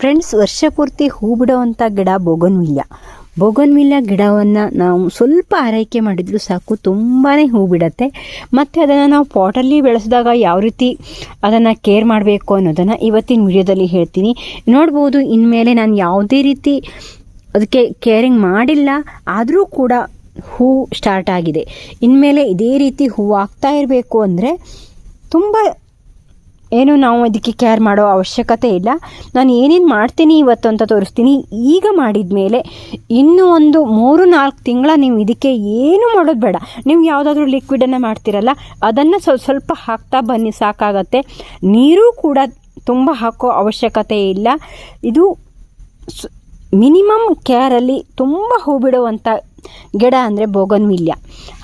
Friends ವರ್ಷ ಪೂರ್ತಿ ಹೂ ಬಿಡುವಂಥ ಗಿಡ ಬೋಗನ್ವಿಲ್ಯ ಬೋಗನ್ವಿಲ್ಯ ಗಿಡವನ್ನು ನಾವು ಸ್ವಲ್ಪ ಆರೈಕೆ ಮಾಡಿದರೂ ಸಾಕು ತುಂಬಾ ಹೂ ಬಿಡುತ್ತೆ. ಮತ್ತು ಅದನ್ನು ನಾವು ಪಾಟಲ್ಲಿ ಬೆಳೆಸಿದಾಗ ಯಾವ ರೀತಿ ಅದನ್ನು ಕೇರ್ ಮಾಡಬೇಕು ಅನ್ನೋದನ್ನು ಇವತ್ತಿನ ವಿಡಿಯೋದಲ್ಲಿ ಹೇಳ್ತೀನಿ. ನೋಡ್ಬೋದು, ಇನ್ಮೇಲೆ ನಾನು ಯಾವುದೇ ರೀತಿ ಅದಕ್ಕೆ ಕೇರಿಂಗ್ ಮಾಡಿಲ್ಲ, ಆದರೂ ಕೂಡ ಹೂ ಸ್ಟಾರ್ಟ್ ಆಗಿದೆ. ಇನ್ಮೇಲೆ ಇದೇ ರೀತಿ ಹೂ ಆಗ್ತಾ ಇರಬೇಕು ಅಂದರೆ ತುಂಬ ಏನು ನಾವು ಅದಕ್ಕೆ ಕೇರ್ ಮಾಡೋ ಅವಶ್ಯಕತೆ ಇಲ್ಲ. ನಾನು ಏನೇನು ಮಾಡ್ತೀನಿ ಇವತ್ತು ಅಂತ ತೋರಿಸ್ತೀನಿ. ಈಗ ಮಾಡಿದ ಮೇಲೆ ಇನ್ನೂ ಒಂದು ಮೂರು, ನಾಲ್ಕು ತಿಂಗಳ ನೀವು ಇದಕ್ಕೆ ಏನು ಮಾಡೋದು ಬೇಡ. ನೀವು ಯಾವುದಾದ್ರೂ ಲಿಕ್ವಿಡನ್ನು ಮಾಡ್ತೀರಲ್ಲ, ಅದನ್ನು ಸ್ವಲ್ಪ ಸ್ವಲ್ಪ ಹಾಕ್ತಾ ಬನ್ನಿ, ಸಾಕಾಗತ್ತೆ. ನೀರು ಕೂಡ ತುಂಬ ಹಾಕೋ ಅವಶ್ಯಕತೆ ಇಲ್ಲ. ಇದು ಮಿನಿಮಮ್ ಕೇರಲ್ಲಿ ತುಂಬ ಹೂ ಬಿಡುವಂಥ ಗಿಡ ಅಂದರೆ ಬೋಗನ್ವಿಲ್ಯ.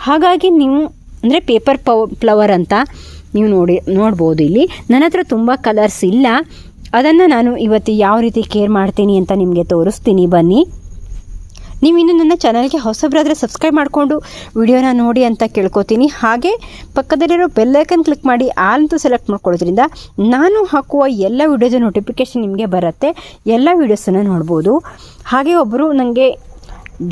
ಹಾಗಾಗಿ ನೀವು ಅಂದರೆ ಪೇಪರ್ ಪವ್ ಫ್ಲವರ್ ಅಂತ ನೀವು ನೋಡಿ, ನೋಡ್ಬೋದು ಇಲ್ಲಿ. ನನ್ನ ಹತ್ರ ತುಂಬ ಕಲರ್ಸ್ ಇಲ್ಲ. ಅದನ್ನು ನಾನು ಇವತ್ತು ಯಾವ ರೀತಿ ಕೇರ್ ಮಾಡ್ತೀನಿ ಅಂತ ನಿಮಗೆ ತೋರಿಸ್ತೀನಿ. ಬನ್ನಿ. ನೀವು ಇನ್ನು ನನ್ನ ಚಾನಲ್ಗೆ ಹೊಸಬ್ರಾದರೆ ಸಬ್ಸ್ಕ್ರೈಬ್ ಮಾಡಿಕೊಂಡು ವಿಡಿಯೋನ ನೋಡಿ ಅಂತ ಕೇಳ್ಕೊತೀನಿ. ಹಾಗೆ ಪಕ್ಕದಲ್ಲಿರೋ ಬೆಲ್ಲೈಕನ್ ಕ್ಲಿಕ್ ಮಾಡಿ ಆಲ್ ಅಂತೂ ಸೆಲೆಕ್ಟ್ ಮಾಡ್ಕೊಳ್ಳೋದ್ರಿಂದ ನಾನು ಹಾಕುವ ಎಲ್ಲ ವಿಡಿಯೋದ ನೋಟಿಫಿಕೇಷನ್ ನಿಮಗೆ ಬರುತ್ತೆ. ಎಲ್ಲ ವೀಡಿಯೋಸನ್ನು ನೋಡ್ಬೋದು. ಹಾಗೆ ಒಬ್ಬರು ನನಗೆ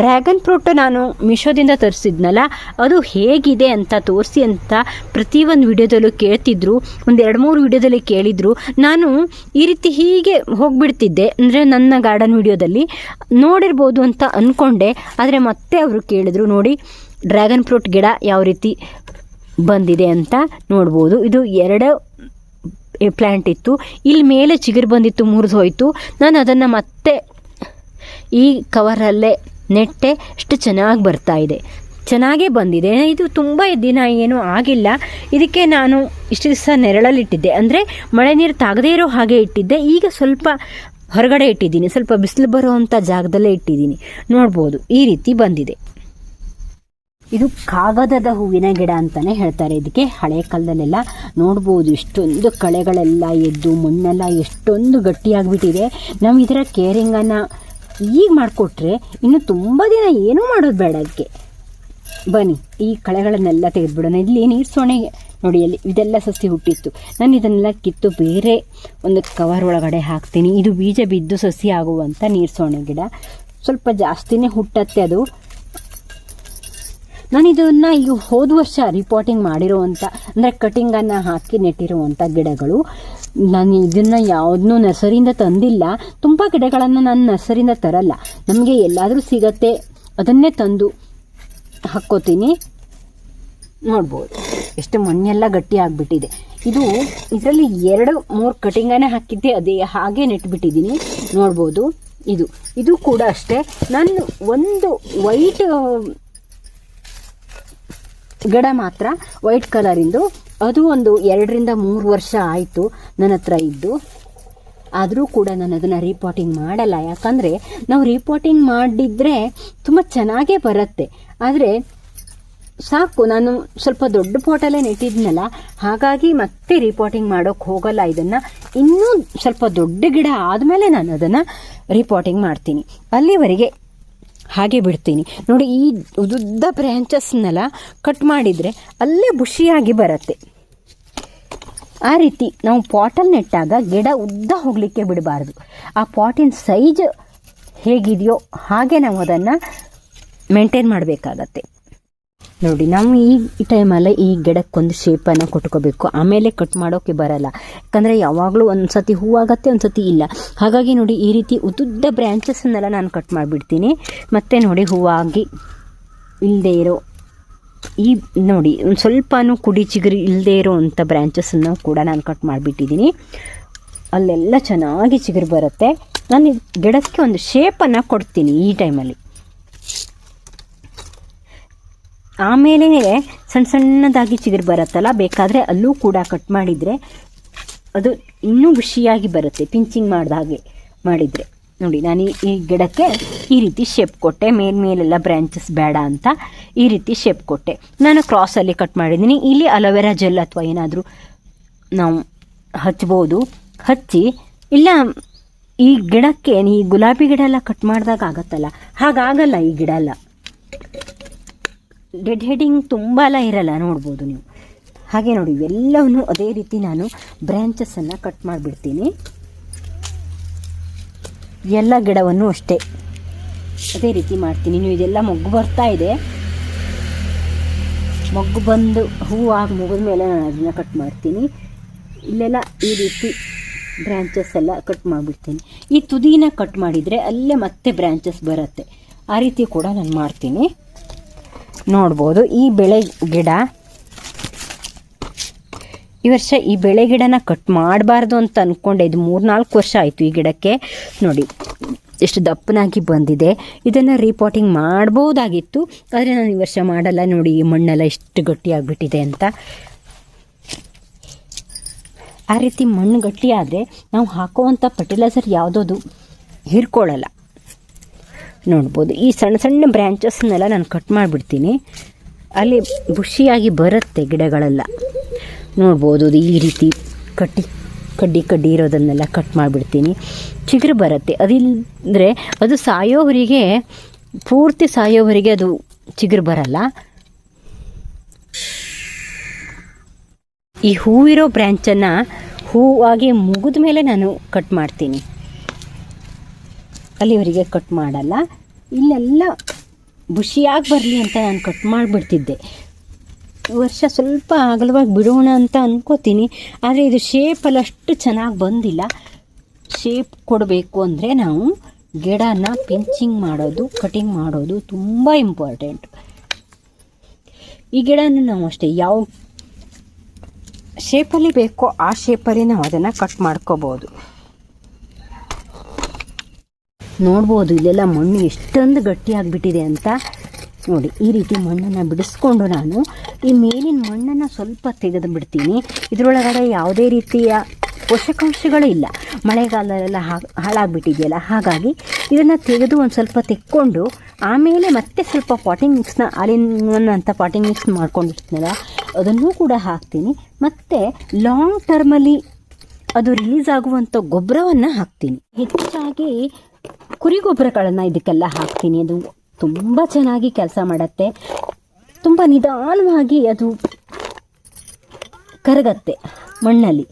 ಡ್ರ್ಯಾಗನ್ ಫ್ರೂಟ್ ನಾನು ಮಿಶೋದಿಂದ ತರಿಸಿದ್ನಲ್ಲ, ಅದು ಹೇಗಿದೆ ಅಂತ ತೋರಿಸಿ ಅಂತ ಪ್ರತಿಯೊಂದು ವಿಡಿಯೋದಲ್ಲೂ ಕೇಳ್ತಿದ್ರು, ಒಂದು ಎರಡು ಮೂರು ವಿಡಿಯೋದಲ್ಲಿ ಕೇಳಿದರು. ನಾನು ಈ ರೀತಿ ಹೀಗೆ ಹೋಗಿಬಿಡ್ತಿದ್ದೆ, ಅಂದರೆ ನನ್ನ ಗಾರ್ಡನ್ ವಿಡಿಯೋದಲ್ಲಿ ನೋಡಿರ್ಬೋದು ಅಂತ ಅಂದ್ಕೊಂಡೆ ಆದರೆ ಮತ್ತೆ ಅವರು ಕೇಳಿದರು, ನೋಡಿ, ಡ್ರ್ಯಾಗನ್ ಫ್ರೂಟ್ ಗಿಡ ಯಾವ ರೀತಿ ಬಂದಿದೆ ಅಂತ ನೋಡ್ಬೋದು. ಇದು ಎರಡು ಪ್ಲ್ಯಾಂಟ್ ಇತ್ತು, ಇಲ್ಲಿ ಮೇಲೆ ಚಿಗುರು ಬಂದಿತ್ತು, ಮುರಿದು ಹೋಯಿತು. ನಾನು ಅದನ್ನು ಮತ್ತೆ ಈ ಕವರಲ್ಲೇ ನೆಟ್ಟೆ ಇಷ್ಟು ಚೆನ್ನಾಗಿ ಬರ್ತಾ ಇದೆ. ಚೆನ್ನಾಗೇ ಬಂದಿದೆ. ಇದು ತುಂಬ ದಿನ ಏನೂ ಆಗಿಲ್ಲ. ಇದಕ್ಕೆ ನಾನು ಇಷ್ಟು ದಿವಸ ನೆರಳಲ್ಲಿಟ್ಟಿದ್ದೆ. ಅಂದರೆ ಮಳೆ ನೀರು ತಾಗದೇ ಇರೋ ಹಾಗೆ ಇಟ್ಟಿದ್ದೆ. ಈಗ ಸ್ವಲ್ಪ ಹೊರಗಡೆ ಇಟ್ಟಿದ್ದೀನಿ. ಸ್ವಲ್ಪ ಬಿಸಿಲು ಬರುವಂಥ ಜಾಗದಲ್ಲೇ ಇಟ್ಟಿದ್ದೀನಿ. ನೋಡ್ಬೋದು. ಈ ರೀತಿ ಬಂದಿದೆ. ಇದು ಕಾಗದದ ಹೂವಿನ ಗಿಡ ಅಂತಲೇ ಹೇಳ್ತಾರೆ. ಇದಕ್ಕೆ ಹಳೆ ಕಾಲದಲ್ಲೆಲ್ಲ ನೋಡ್ಬೋದು ಇಷ್ಟೊಂದು ಕಳೆಗಳೆಲ್ಲ ಎದ್ದು ಮಣ್ಣೆಲ್ಲ ಎಷ್ಟೊಂದು ಗಟ್ಟಿಯಾಗಿಬಿಟ್ಟಿದೆ. ನಾವು ಇದರ ಕೇರಿಂಗನ್ನು ಈಗ ಮಾಡಿಕೊಟ್ರೆ ಇನ್ನು ತುಂಬ ದಿನ ಏನೂ ಮಾಡೋದು ಬೇಡ ಅದಕ್ಕೆ ಬನ್ನಿ, ಈ ಕಳೆಗಳನ್ನೆಲ್ಲ ತೆಗೆದುಬಿಡೋಣ. ಇಲ್ಲಿ ನೀರು ಸೊಣೆಗೆ ನೋಡಿ, ಅಲ್ಲಿ ಇದೆಲ್ಲ ಸಸಿ ಹುಟ್ಟಿತ್ತು. ನಾನು ಇದನ್ನೆಲ್ಲ ಕಿತ್ತು ಬೇರೆ ಒಂದು ಕವರ್ ಒಳಗಡೆ ಹಾಕ್ತೀನಿ. ಇದು ಬೀಜ ಬಿದ್ದು ಸಸಿ ಆಗುವಂಥ ನೀರು ಸೊಣೆ ಗಿಡ. ಸ್ವಲ್ಪ ಜಾಸ್ತಿನೇ ಹುಟ್ಟತ್ತೆ ಅದು. ನಾನು ಈ ಈಗ ಹೋದ ವರ್ಷ ರಿಪೋರ್ಟಿಂಗ್ ಮಾಡಿರುವಂಥ ಅಂದರೆ ಕಟಿಂಗನ್ನು ಹಾಕಿ ನೆಟ್ಟಿರುವಂಥ ಗಿಡಗಳು, ನಾನು ಇದನ್ನು ಯಾವುದನ್ನೂ ನರ್ಸರಿಯಿಂದ ತಂದಿಲ್ಲ. ತುಂಬ ಗಿಡಗಳನ್ನು ನಾನು ನರ್ಸರಿಯಿಂದ ತರಲ್ಲ. ನಮಗೆ ಎಲ್ಲಾದರೂ ಸಿಗತ್ತೆ, ಅದನ್ನೇ ತಂದು ಹಾಕ್ಕೋತೀನಿ. ನೋಡ್ಬೋದು. ಎಷ್ಟು ಮಣ್ಣೆಲ್ಲ ಗಟ್ಟಿ ಆಗಿಬಿಟ್ಟಿದೆ. ಇದು ಇದರಲ್ಲಿ ಎರಡು, ಮೂರು ಕಟಿಂಗನ್ನೇ ಹಾಕಿದ್ದೆ, ಅದೇ ಹಾಗೆ ನೆಟ್ಬಿಟ್ಟಿದ್ದೀನಿ. ನೋಡ್ಬೋದು. ಇದು ಇದು ಕೂಡ ಅಷ್ಟೇ. ನಾನು ಒಂದು ವೈಟ್ ಗಿಡ ಮಾತ್ರ ವೈಟ್ ಕಲರಿಂದು ಅದು ಒಂದು ಎರಡರಿಂದ ಮೂರು ವರ್ಷ ಆಯಿತು ನನ್ನ ಹತ್ರ ಇದ್ದು. ಆದರೂ ಕೂಡ ನಾನು ಅದನ್ನು ರಿಪೋರ್ಟಿಂಗ್ ಮಾಡಲ್ಲ. ಯಾಕಂದರೆ ನಾವು ರಿಪೋರ್ಟಿಂಗ್ ಮಾಡಿದರೆ ತುಂಬ ಚೆನ್ನಾಗೇ ಬರುತ್ತೆ. ಆದರೆ ಸಾಕು, ನಾನು ಸ್ವಲ್ಪ ದೊಡ್ಡ ಪೋಟಲ್ಲೇ ನೆಟ್ಟಿದ್ನಲ್ಲ ಹಾಗಾಗಿ ಮತ್ತೆ ರಿಪೋರ್ಟಿಂಗ್ ಮಾಡೋಕ್ಕೆ ಹೋಗಲ್ಲ ಇದನ್ನು. ಇನ್ನೂ ಸ್ವಲ್ಪ ದೊಡ್ಡ ಗಿಡ ಆದಮೇಲೆ ನಾನು ಅದನ್ನು ರಿಪೋರ್ಟಿಂಗ್ ಮಾಡ್ತೀನಿ. ಅಲ್ಲಿವರೆಗೆ ಹಾಗೆ ಬಿಡ್ತೀನಿ. ನೋಡಿ, ಈ ಉದ್ದ ಬ್ರ್ಯಾಂಚಸ್ನೆಲ್ಲ ಕಟ್ ಮಾಡಿದರೆ ಅಲ್ಲೇ ಬುಷಿಯಾಗಿ ಬರುತ್ತೆ. ಆ ರೀತಿ ನಾವು ಪಾಟಲ್ಲಿ ನೆಟ್ಟಾಗ ಗಿಡ ಉದ್ದ ಹೋಗಲಿಕ್ಕೆ ಬಿಡಬಾರ್ದು. ಆ ಪಾಟಿನ ಸೈಜ್ ಹೇಗಿದೆಯೋ ಹಾಗೆ ನಾವು ಅದನ್ನು ಮೇಂಟೈನ್ ಮಾಡಬೇಕಾಗತ್ತೆ. ನೋಡಿ, ನಾವು ಈ ಟೈಮಲ್ಲಿ ಈ ಗಿಡಕ್ಕೊಂದು ಶೇಪನ್ನು ಕೊಟ್ಕೋಬೇಕು. ಆಮೇಲೆ ಕಟ್ ಮಾಡೋಕ್ಕೆ ಬರಲ್ಲ. ಯಾಕಂದರೆ ಯಾವಾಗಲೂ ಒಂದು ಸತಿ ಹೂವಾಗತ್ತೆ ಒಂದು ಸತಿ ಇಲ್ಲ. ಹಾಗಾಗಿ ನೋಡಿ, ಈ ರೀತಿ ಉದ್ದುದ್ದ ಬ್ರ್ಯಾಂಚಸ್ಸನ್ನೆಲ್ಲ ನಾನು ಕಟ್ ಮಾಡಿಬಿಡ್ತೀನಿ. ಮತ್ತು ನೋಡಿ, ಹೂವಾಗಿ ಇಲ್ಲದೆ ಇರೋ ಈ ನೋಡಿ, ಒಂದು ಸ್ವಲ್ಪನೂ ಕುಡಿ ಚಿಗುರಿ ಇಲ್ಲದೆ ಇರೋ ಅಂಥ ಬ್ರ್ಯಾಂಚಸ್ಸನ್ನು ಕೂಡ ನಾನು ಕಟ್ ಮಾಡಿಬಿಟ್ಟಿದ್ದೀನಿ ಅಲ್ಲೆಲ್ಲ ಚೆನ್ನಾಗಿ ಚಿಗುರು ಬರುತ್ತೆ. ನಾನು ಈ ಗಿಡಕ್ಕೆ ಒಂದು ಶೇಪನ್ನು ಕೊಡ್ತೀನಿ ಈ ಟೈಮಲ್ಲಿ ಆಮೇಲೆ ಸಣ್ಣ ಸಣ್ಣದಾಗಿ ಚಿಗುರು ಬರುತ್ತಲ್ಲ, ಬೇಕಾದರೆ ಅಲ್ಲೂ ಕೂಡ ಕಟ್ ಮಾಡಿದರೆ ಅದು ಇನ್ನೂ ಖುಷಿಯಾಗಿ ಬರುತ್ತೆ, ಪಿಂಚಿಂಗ್ ಮಾಡಿದ ಹಾಗೆ ಮಾಡಿದರೆ. ನೋಡಿ, ನಾನು ಈ- ಗಿಡಕ್ಕೆ ಈ ರೀತಿ ಶೇಪ್ ಕೊಟ್ಟೆ ಮೇಲ್ಮೇಲೆಲ್ಲ ಬ್ರ್ಯಾಂಚಸ್ ಬೇಡ ಅಂತ ಈ ರೀತಿ ಶೇಪ್ ಕೊಟ್ಟೆ. ನಾನು ಕ್ರಾಸಲ್ಲಿ ಕಟ್ ಮಾಡಿದ್ದೀನಿ. ಇಲ್ಲಿ ಅಲೋವೆರಾ ಜೆಲ್ ಅಥವಾ ಏನಾದರೂ ನಾವು ಹಚ್ಬೋದು, ಹಚ್ಚಿ, ಇಲ್ಲ, ಈ ಗಿಡಕ್ಕೆ, ಈ ಗುಲಾಬಿ ಗಿಡ ಎಲ್ಲ ಕಟ್ ಮಾಡಿದಾಗ ಆಗತ್ತಲ್ಲ? ಹಾಗಾಗಲ್ಲ ಈ ಗಿಡ ಎಲ್ಲ. ಡೆಡ್ ಹೆಡಿಂಗ್ ತುಂಬ ಎಲ್ಲ ಇರಲ್ಲ, ನೋಡ್ಬೋದು ನೀವು. ಹಾಗೆ ನೋಡಿ, ಇವೆಲ್ಲವನ್ನು ಅದೇ ರೀತಿ ನಾನು ಬ್ರ್ಯಾಂಚಸ್ಸನ್ನು ಕಟ್ ಮಾಡಿಬಿಡ್ತೀನಿ. ಎಲ್ಲ ಗಿಡವನ್ನು ಅಷ್ಟೇ. ಅದೇ ರೀತಿ ಮಾಡ್ತೀನಿ. ನೀವು ಇದೆಲ್ಲ ಮೊಗ್ಗು ಬರ್ತಾ ಇದೆ. ಮೊಗ್ಗು ಬಂದು ಹೂ ಆಗಿ ಮುಗಿದ ಮೇಲೆ ನಾನು ಅದನ್ನು ಕಟ್ ಮಾಡ್ತೀನಿ. ಇಲ್ಲೆಲ್ಲ ಈ ರೀತಿ ಬ್ರ್ಯಾಂಚಸ್ ಎಲ್ಲ ಕಟ್ ಮಾಡಿಬಿಡ್ತೀನಿ. ಈ ತುದಿನ ಕಟ್ ಮಾಡಿದರೆ ಅಲ್ಲೇ ಮತ್ತೆ ಬ್ರ್ಯಾಂಚಸ್ ಬರುತ್ತೆ. ಆ ರೀತಿ ಕೂಡ ನಾನು ಮಾಡ್ತೀನಿ. ನೋಡ್ಬೋದು. ಈ ಬೆಳೆ ಗಿಡ, ಈ ವರ್ಷ ಈ ಬೆಳೆ ಗಿಡನ ಕಟ್ ಮಾಡಬಾರ್ದು ಅಂತ ಅಂದ್ಕೊಂಡೆ ಇದು ಮೂರ್ನಾಲ್ಕು ವರ್ಷ ಆಯಿತು ಈ ಗಿಡಕ್ಕೆ. ನೋಡಿ, ಎಷ್ಟು ದಪ್ಪನಾಗಿ ಬಂದಿದೆ. ಇದನ್ನು ರೀಪಾಟಿಂಗ್ ಮಾಡ್ಬೋದಾಗಿತ್ತು. ಆದರೆ ನಾನು ಈ ವರ್ಷ ಮಾಡಲ್ಲ. ನೋಡಿ, ಈ ಮಣ್ಣೆಲ್ಲ ಎಷ್ಟು ಗಟ್ಟಿಯಾಗಿಬಿಟ್ಟಿದೆ ಅಂತ. ಆ ರೀತಿ ಮಣ್ಣು ಗಟ್ಟಿಯಾದರೆ ನಾವು ಹಾಕುವಂಥ ಫರ್ಟಿಲೈಸರ್ ಯಾವುದೋದು ಹೀರ್ಕೊಳ್ಳಲ್ಲ ನೋಡ್ಬೋದು. ಈ ಸಣ್ಣ ಸಣ್ಣ ಬ್ರ್ಯಾಂಚಸ್ನೆಲ್ಲ ನಾನು ಕಟ್ ಮಾಡಿಬಿಡ್ತೀನಿ. ಅಲ್ಲಿ ಬುಷಿಯಾಗಿ ಬರುತ್ತೆ ಗಿಡಗಳೆಲ್ಲ. ನೋಡ್ಬೋದು ಈ ರೀತಿ ಕಟ್ಟಿ, ಕಡ್ಡಿ ಕಡ್ಡಿ ಇರೋದನ್ನೆಲ್ಲ ಕಟ್ ಮಾಡಿಬಿಡ್ತೀನಿ. ಚಿಗುರು ಬರುತ್ತೆ. ಅದಿಲ್ಲದ್ರೆ ಅದು ಸಾಯೋವರಿಗೆ, ಪೂರ್ತಿ ಸಾಯೋವರಿಗೆ ಅದು ಚಿಗುರು ಬರಲ್ಲ. ಈ ಹೂವಿರೋ ಬ್ರ್ಯಾಂಚನ್ನು ಹೂವಾಗಿ ಮುಗಿದ ಮೇಲೆ ನಾನು ಕಟ್ ಮಾಡ್ತೀನಿ. ಅಲ್ಲಿವರೆಗೆ ಕಟ್ ಮಾಡಲ್ಲ. ಇಲ್ಲೆಲ್ಲ ಬುಷಿಯಾಗಿ ಬರಲಿ ಅಂತ ನಾನು ಕಟ್ ಮಾಡಿಬಿಡ್ತಿದ್ದೆ. ವರ್ಷ ಸ್ವಲ್ಪ ಅಗಲವಾಗಿ ಬಿಡೋಣ ಅಂತ ಅಂದ್ಕೋತೀನಿ ಆದರೆ ಇದು ಶೇಪಲ್ಲಿ ಅಷ್ಟು ಚೆನ್ನಾಗಿ ಬಂದಿಲ್ಲ. ಶೇಪ್ ಕೊಡಬೇಕು ಅಂದರೆ ನಾವು ಗಿಡನ ಪಿಂಚಿಂಗ್ ಮಾಡೋದು ಕಟಿಂಗ್ ಮಾಡೋದು ತುಂಬ ಇಂಪಾರ್ಟೆಂಟ್ ಈ ಗಿಡನ ನಾವು ಅಷ್ಟೇ, ಯಾವ ಶೇಪಲ್ಲಿ ಬೇಕೋ ಆ ಶೇಪಲ್ಲಿ ನಾವು ಅದನ್ನು ಕಟ್ ಮಾಡ್ಕೋಬೋದು. ನೋಡ್ಬೋದು, ಇಲ್ಲೆಲ್ಲ ಮಣ್ಣು ಎಷ್ಟೊಂದು ಗಟ್ಟಿಯಾಗಿಬಿಟ್ಟಿದೆ ಅಂತ. ನೋಡಿ, ಈ ರೀತಿ ಮಣ್ಣನ್ನು ಬಿಡಿಸ್ಕೊಂಡು ನಾನು ಈ ಮೇಲಿನ ಮಣ್ಣನ್ನು ಸ್ವಲ್ಪ ತೆಗೆದು ಬಿಡ್ತೀನಿ ಇದರೊಳಗಡೆ ಯಾವುದೇ ರೀತಿಯ ಪೋಷಕಾಂಶಗಳೇ ಇಲ್ಲ. ಮಳೆಗಾಲದಲ್ಲೆಲ್ಲ ಹಾಳಾಗಿಬಿಟ್ಟಿದೆಯಲ್ಲ, ಹಾಗಾಗಿ ಇದನ್ನು ತೆಗೆದು ಒಂದು ಸ್ವಲ್ಪ ತೆಕ್ಕೊಂಡು, ಆಮೇಲೆ ಮತ್ತೆ ಸ್ವಲ್ಪ ಪಾಟಿಂಗ್ ಮಿಕ್ಸ್ನ ಹಾಲಿನ ಅಂತ ಪಾಟಿಂಗ್ ಮಿಕ್ಸ್ ಮಾಡ್ಕೊಂಡಿರ್ತೀನಲ್ಲ, ಅದನ್ನೂ ಕೂಡ ಹಾಕ್ತೀನಿ. ಮತ್ತು ಲಾಂಗ್ ಟರ್ಮಲ್ಲಿ ಅದು ರಿಲೀಸ್ ಆಗುವಂಥ ಗೊಬ್ಬರವನ್ನು ಹಾಕ್ತೀನಿ. ಹೆಚ್ಚಾಗಿ ಕುರಿ ಗೊಬ್ಬರಗಳನ್ನು ಇದಕ್ಕೆಲ್ಲ ಹಾಕ್ತೀನಿ. ಅದು ತುಂಬ ಚೆನ್ನಾಗಿ ಕೆಲಸ ಮಾಡುತ್ತೆ. ತುಂಬ ನಿಧಾನವಾಗಿ ಅದು ಕರಗತ್ತೆ ಮಣ್ಣಲ್ಲಿ.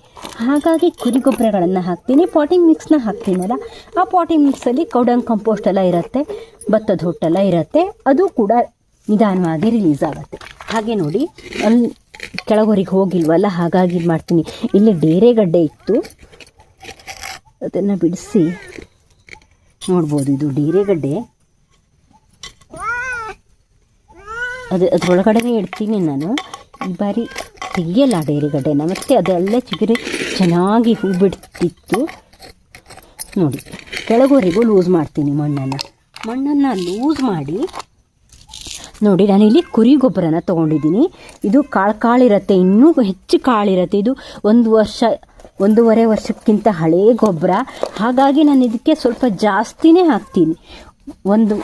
ಹಾಗಾಗಿ ಕುರಿ ಗೊಬ್ಬರಗಳನ್ನು ಹಾಕ್ತೀನಿ. ಪಾಟಿಂಗ್ ಮಿಕ್ಸ್ನ ಹಾಕ್ತೀನಲ್ಲ, ಆ ಪಾಟಿಂಗ್ ಮಿಕ್ಸಲ್ಲಿ ಕೌಡಂಗ್ ಕಂಪೋಸ್ಟ್ ಎಲ್ಲ ಇರುತ್ತೆ, ಭತ್ತದ ಹೊಟ್ಟೆಲ್ಲ ಇರುತ್ತೆ, ಅದು ಕೂಡ ನಿಧಾನವಾಗಿ ರಿಲೀಸ್ ಆಗುತ್ತೆ. ಹಾಗೆ ನೋಡಿ ಅಲ್ಲಿ ಕೆಳಗೋರಿಗೆ ಹೋಗಿಲ್ವಲ್ಲ, ಹಾಗಾಗಿ ಮಾಡ್ತೀನಿ. ಇಲ್ಲಿ ಡೇರೆಗಡ್ಡೆ ಇತ್ತು. ಅದನ್ನು ಬಿಡಿಸಿ ನೋಡ್ಬೋದು ಇದು ಡೇರೆಗಡ್ಡೆ ಅದು ಅದರೊಳಗಡೆ ಇಡ್ತೀನಿ ನಾನು. ಈ ಬಾರಿ ತೆಗಿಯಲ್ಲ ಡೇರೆಗಡ್ಡೆನ ಮತ್ತು ಅದೆಲ್ಲ ಚಿಗುರಿ ಚೆನ್ನಾಗಿ ಹೂ ಬಿಡ್ತಿತ್ತು ನೋಡಿ, ಕೆಳಗೋರಿಗೂ ಲೂಸ್ ಮಾಡ್ತೀನಿ ಮಣ್ಣನ್ನು. ಮಣ್ಣನ್ನು ಲೂಸ್ ಮಾಡಿ, ನೋಡಿ, ನಾನು ಇಲ್ಲಿ ಕುರಿ ಗೊಬ್ಬರನ ತೊಗೊಂಡಿದ್ದೀನಿ. ಇದು ಕಾಳು ಕಾಳಿರುತ್ತೆ, ಇನ್ನೂ ಹೆಚ್ಚು ಕಾಳಿರುತ್ತೆ. ಇದು ಒಂದು ವರ್ಷ ಒಂದೂವರೆ ವರ್ಷಕ್ಕಿಂತ ಹಳೇ ಗೊಬ್ಬರ. ಹಾಗಾಗಿ ನಾನು ಇದಕ್ಕೆ ಸ್ವಲ್ಪ ಜಾಸ್ತಿನೇ ಹಾಕ್ತೀನಿ. ಒಂದು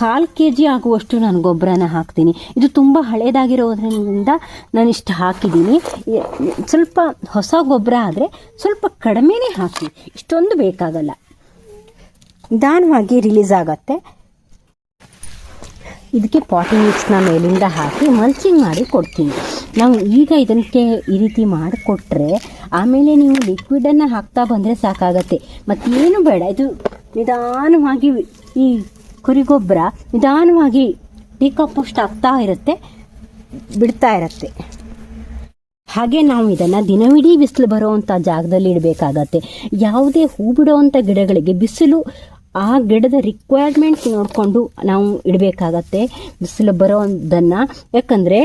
ಕಾಲು ಕೆ ಜಿ ಆಗುವಷ್ಟು ನಾನು ಗೊಬ್ಬರನ ಹಾಕ್ತೀನಿ. ಇದು ತುಂಬ ಹಳೇದಾಗಿರೋದ್ರಿಂದ ನಾನು ಇಷ್ಟು ಹಾಕಿದ್ದೀನಿ. ಸ್ವಲ್ಪ ಹೊಸ ಗೊಬ್ಬರ ಆದರೆ ಸ್ವಲ್ಪ ಕಡಿಮೆನೇ ಹಾಕಿ ಇಷ್ಟೊಂದು ಬೇಕಾಗಲ್ಲ. ನಿಧಾನವಾಗಿ ರಿಲೀಸ್ ಆಗತ್ತೆ. ಇದಕ್ಕೆ ಪಾಟಿಂಗ್ ಮಿಕ್ಸ್ನ ಮೇಲಿಂದ ಹಾಕಿ ಮಲ್ಚಿಂಗ್ ಮಾಡಿ ಕೊಡ್ತೀನಿ. ನಾವು ಈಗ ಇದಕ್ಕೆ ಈ ರೀತಿ ಮಾಡಿಕೊಟ್ರೆ ಆಮೇಲೆ ನೀವು ಲಿಕ್ವಿಡನ್ನು ಹಾಕ್ತಾ ಬಂದರೆ ಸಾಕಾಗತ್ತೆ. ಮತ್ತೇನು ಬೇಡ, ಇದು ನಿಧಾನವಾಗಿ ಈ ಕುರಿಗೊಬ್ಬರ ನಿಧಾನವಾಗಿ ಡಿಕಂಪೋಸ್ಟ್ ಆಗ್ತಾ ಇರುತ್ತೆ, ಬಿಡ್ತಾ ಇರುತ್ತೆ. ಹಾಗೆ ನಾವು ಇದನ್ನು ದಿನವಿಡೀ ಬಿಸಿಲು ಬರುವಂಥ ಜಾಗದಲ್ಲಿ ಇಡಬೇಕಾಗತ್ತೆ. ಯಾವುದೇ ಹೂ ಬಿಡುವಂಥ ಗಿಡಗಳಿಗೆ ಬಿಸಿಲು ಆ ಗಿಡದ ರಿಕ್ವೈರ್ಮೆಂಟ್ ನೋಡಿಕೊಂಡು ನಾವು ಇಡಬೇಕಾಗತ್ತೆ, ಬಿಸಿಲು ಬರೋದನ್ನು ಯಾಕಂದರೆ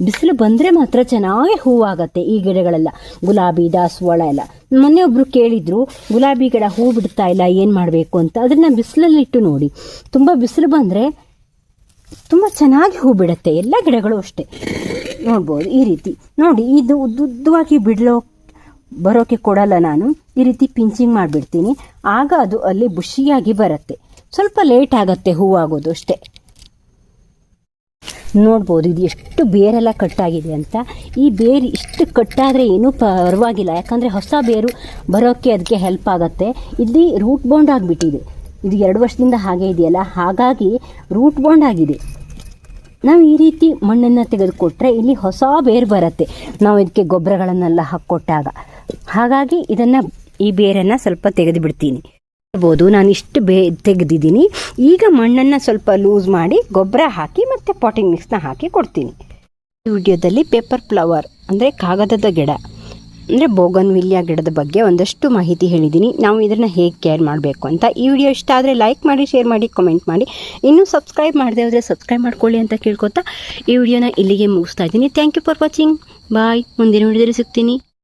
ಬಿಸಿಲು ಬಂದರೆ ಮಾತ್ರ ಚೆನ್ನಾಗಿ ಹೂವಾಗತ್ತೆ ಈ ಗಿಡಗಳೆಲ್ಲ. ಗುಲಾಬಿ, ದಾಸವಾಳ ಎಲ್ಲ. ಮೊನ್ನೆ ಒಬ್ಬರು ಕೇಳಿದರು, ಗುಲಾಬಿ ಗಿಡ ಹೂ ಬಿಡ್ತಾ ಇಲ್ಲ, ಏನು ಮಾಡಬೇಕು ಅಂತ. ಅದನ್ನು ಬಿಸಿಲಲ್ಲಿಟ್ಟು ನೋಡಿ. ತುಂಬ ಬಿಸಿಲು ಬಂದರೆ ತುಂಬ ಚೆನ್ನಾಗಿ ಹೂ ಬಿಡುತ್ತೆ. ಎಲ್ಲ ಗಿಡಗಳು ಅಷ್ಟೇ. ನೋಡ್ಬೋದು, ಈ ರೀತಿ. ನೋಡಿ, ಇದು ಉದ್ದುದ್ದವಾಗಿ ಬಿಡಲೋ ಬರೋಕ್ಕೆ ಕೊಡಲ್ಲ ನಾನು. ಈ ರೀತಿ ಪಿಂಚಿಂಗ್ ಮಾಡಿಬಿಡ್ತೀನಿ. ಆಗ ಅದು ಅಲ್ಲಿ ಬುಷಿಯಾಗಿ ಬರುತ್ತೆ. ಸ್ವಲ್ಪ ಲೇಟ್ ಆಗುತ್ತೆ ಹೂವಾಗೋದು ಅಷ್ಟೇ. ನೋಡ್ಬೋದು, ಇದು ಎಷ್ಟು ಬೇರೆಲ್ಲ ಕಟ್ಟಾಗಿದೆ ಅಂತ. ಈ ಬೇರು ಇಷ್ಟು ಕಟ್ಟಾದರೆ ಏನೂ ಪರವಾಗಿಲ್ಲ. ಯಾಕಂದರೆ ಹೊಸ ಬೇರು ಬರೋಕ್ಕೆ ಅದಕ್ಕೆ ಹೆಲ್ಪ್ ಆಗುತ್ತೆ. ಇಲ್ಲಿ ರೂಟ್ ಬಾಂಡ್ ಆಗಿಬಿಟ್ಟಿದೆ. ಇದು ಎರಡು ವರ್ಷದಿಂದ ಹಾಗೆ ಇದೆಯಲ್ಲ? ಹಾಗಾಗಿ ರೂಟ್ ಬಾಂಡ್ ಆಗಿದೆ. ನಾವು ಈ ರೀತಿ ಮಣ್ಣನ್ನು ತೆಗೆದುಕೊಟ್ರೆ ಇಲ್ಲಿ ಹೊಸ ಬೇರು ಬರುತ್ತೆ. ನಾವು ಇದಕ್ಕೆ ಗೊಬ್ಬರಗಳನ್ನೆಲ್ಲ ಹಾಕ್ಕೊಟ್ಟಾಗ. ಹಾಗಾಗಿ ಇದನ್ನು ಈ ಬೇರನ್ನು ಸ್ವಲ್ಪ ತೆಗೆದು ಬಿಡ್ತೀನಿ. ನೋಡ್ಬೋದು ನಾನು ಇಷ್ಟು ಬೇ, ತೆಗೆದಿದ್ದೀನಿ. ಈಗ ಮಣ್ಣನ್ನು ಸ್ವಲ್ಪ ಲೂಸ್ ಮಾಡಿ ಗೊಬ್ಬರ ಹಾಕಿ ಮತ್ತು ಪಾಟಿಂಗ್ ಮಿಕ್ಸ್ನ ಹಾಕಿ ಕೊಡ್ತೀನಿ. ಈ ವಿಡಿಯೋದಲ್ಲಿ ಪೇಪರ್ ಫ್ಲವರ್ ಅಂದರೆ ಕಾಗದದ ಗಿಡ, ಅಂದರೆ ಬೋಗನ್ ವಿಲ್ಯ ಗಿಡದ ಬಗ್ಗೆ ಒಂದಷ್ಟು ಮಾಹಿತಿ ಹೇಳಿದ್ದೀನಿ. ನಾವು ಇದನ್ನು ಹೇಗೆ ಕೇರ್ ಮಾಡಬೇಕು ಅಂತ ಈ ವಿಡಿಯೋ ಇಷ್ಟ ಆದರೆ ಲೈಕ್ ಮಾಡಿ ಶೇರ್ ಮಾಡಿ ಕಮೆಂಟ್ ಮಾಡಿ. ಇನ್ನೂ ಸಬ್ಸ್ಕ್ರೈಬ್ ಮಾಡದೆ ಹೋದರೆ ಸಬ್ಸ್ಕ್ರೈಬ್ ಮಾಡ್ಕೊಳ್ಳಿ ಅಂತ ಕೇಳ್ಕೊತಾ ಈ ವಿಡಿಯೋನ ಇಲ್ಲಿಗೆ ಮುಗಿಸ್ತಾ ಇದ್ದೀನಿ. Thank you for watching bye ಮುಂದಿನ ವಿಡಿಯೋದಲ್ಲಿ ಸಿಗ್ತೀನಿ.